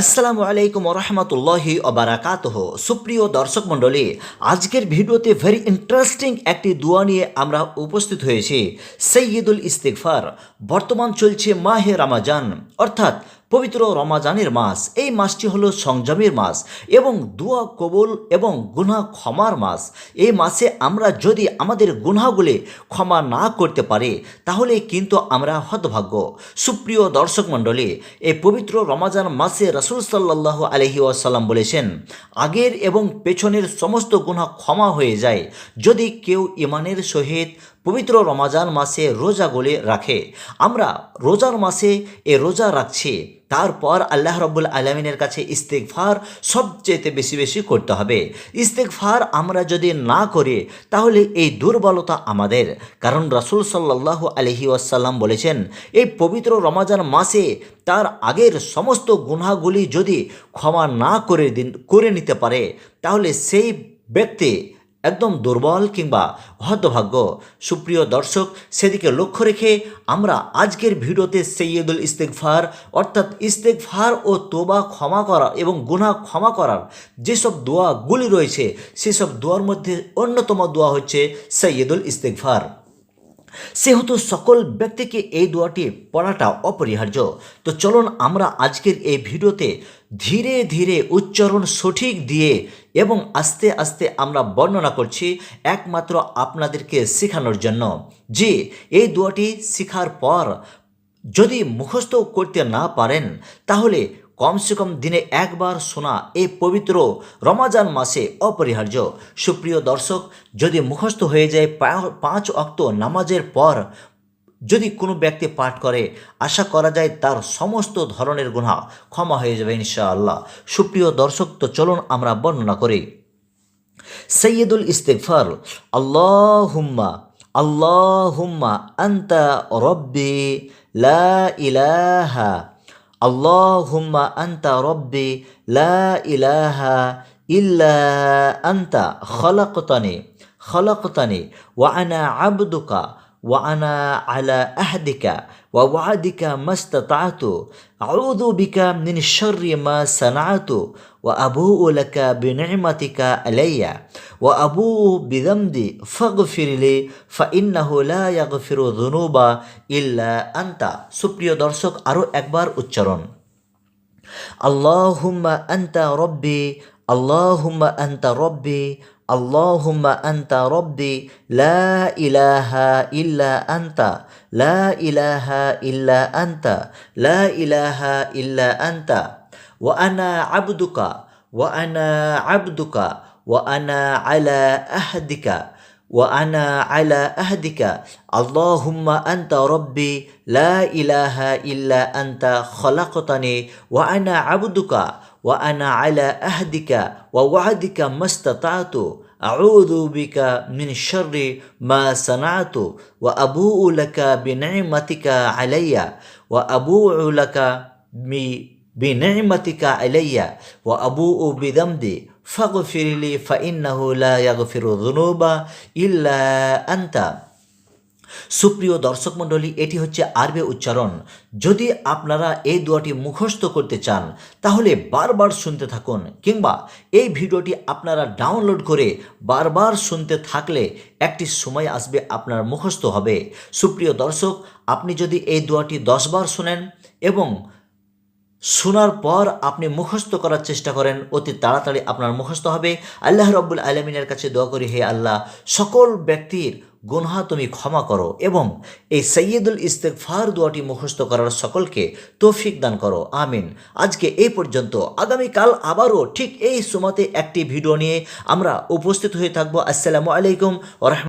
আসসালামু আলাইকুম রহমতুল্লাহি অবারাকাতহ সুপ্রিয় দর্শক মণ্ডলী, আজকের ভিডিওতে ভেরি ইন্টারেস্টিং একটি দোয়া নিয়ে আমরা উপস্থিত হয়েছি, সৈয়দুল ইস্তিকফার বর্তমান চলছে মাহে রামাজান, অর্থাৎ পবিত্র রমাজানের মাস। এই মাসটি হলো সংযমের মাস এবং দুয়া কবুল এবং গুনাহ ক্ষমার মাস। এই মাসে আমরা যদি আমাদের গুনাগুলি ক্ষমা না করতে পারি, তাহলে কিন্তু আমরা হতভাগ্য। সুপ্রিয় দর্শক মণ্ডলী, এই পবিত্র রমাজান মাসে রাসুল সাল্লাহ আলহি ওয়াসাল্লাম বলেছেন, আগের এবং পেছনের সমস্ত গুনাহ ক্ষমা হয়ে যায়। যদি কেউ ইমানের সহিত পবিত্র রমাজান মাসে রোজাগুলি রাখে। আমরা রোজার মাসে এ রোজা রাখছি। তারপর আল্লাহ রব্বুল আলমিনের কাছে ইস্তেকফার সবচেয়ে বেশি বেশি করতে হবে। ইস্তেকফার আমরা যদি না করি, তাহলে এই দুর্বলতা আমাদের। কারণ রাসুল সাল্লাহ আলহি আসাল্লাম বলেছেন, এই পবিত্র রমাজান মাসে তার আগের সমস্ত গুনাহগুলি যদি ক্ষমা না করে দিন, করে নিতে পারে, তাহলে সেই ব্যক্তি একদম দুর্বল কিংবা হতভাগ্য সুপ্রিয় দর্শক, সেদিকে লক্ষ্য রেখে আমরা আজকের ভিডিওতে সৈয়দুল ইস্তেকফার অর্থাৎ ইস্তেকফার ও তোবা ক্ষমা করা এবং গুনাহ ক্ষমা করার যেসব দোয়াগুলি রয়েছে, সেসব দোয়ার মধ্যে অন্যতম দোয়া হচ্ছে সৈয়দুল ইস্তেকফার সেহেতু সকল ব্যক্তিকে এই দোয়াটি পড়াটা অপরিহার্য। তো চলুন আমরা আজকের এই ভিডিওতে ধীরে ধীরে উচ্চারণ সঠিক দিয়ে এবং আস্তে আস্তে আমরা বর্ণনা করছি একমাত্র আপনাদেরকে শেখানোর জন্য। যে এই দোয়াটি শেখার পর যদি মুখস্থ করতে না পারেন, তাহলে কমসে কম দিনে একবার শোনা এই পবিত্র রমাজান মাসে অপরিহার্য। সুপ্রিয় দর্শক, যদি মুখস্থ হয়ে যায় পাঁচ অক্ত নামাজের পর যদি কোনো ব্যক্তি পাঠ করে, আশা করা যায় তার সমস্ত ধরনের গুণা ক্ষমা হয়ে যাবে ইনশাআল্লাহ। সুপ্রিয় দর্শক, তো চলুন আমরা বর্ণনা করি। সৈয়দুল ইস্তেকফার আল্লাহ হুম্মা আল্লাহ হুম্মা আন্তা রব্বি লা ইলাহা اللهم أنت ربي لا إله إلا أنت. خلقتني خلقتني وأنا عبدك وأنا على أهدك. ووعدك ما استطعت أعوذ بك من شر ما صنعت وأبوء لك بنعمتك علي وأبوء بذنبي فاغفر لي فإنه لا يغفر الذنوب إلا أنت সুপ্রিয় দর্শক আরও একবার উচ্চারণ اللهم أنت ربي اللهم أنت ربي اللهم أنت ربي لا إله إلا أنت لا إله إلا أنت لا إله إلا أنت. وأنا عبدك وأنا عبدك وأنا على عهدك وأنا على عهدك اللهم أنت ربي لا إله إلا أنت خلقتني وأنا عبدك. وأنا على أهدك ووعدك ما استطعت. أعوذ بك من شر ما صنعت وأبوء لك بنعمتك علي. وأبوء لك بنعمتك علي. وأبوء بذنبي فاغفر لي فإنه لا يغفر الذنوب إلا أنت. সুপ্রিয় দর্শক মণ্ডলী, এটি হচ্ছে আরবে উচ্চারণ। যদি আপনারা এই দোয়াটি মুখস্থ করতে চান, তাহলে বারবার শুনতে থাকুন, কিংবা এই ভিডিওটি আপনারা ডাউনলোড করে বারবার শুনতে থাকলে একটি সময় আসবে আপনার মুখস্থ হবে। সুপ্রিয় দর্শক, আপনি যদি এই দোয়াটি দশবার শুনেন এবং শোনার পর আপনি মুখস্থ করার চেষ্টা করেন, অতি তাড়াতাড়ি আপনার মুখস্থ হবে। আল্লাহ রব্বুল আলমিনের কাছে দোয়া করি, হে আল্লাহ, সকল ব্যক্তির গুনহা তুমি ক্ষমা করো এবং এই সৈয়দুল ইস্তেকফার দোয়াটি মুখস্থ করার সকলকে তৌফিক দান করো। আমিন। আজকে এই পর্যন্ত। আগামীকাল আবারও ঠিক এই সময়তে একটি ভিডিও নিয়ে আমরা উপস্থিত হয়ে থাকব। আসসালামু আলাইকুম ওরহম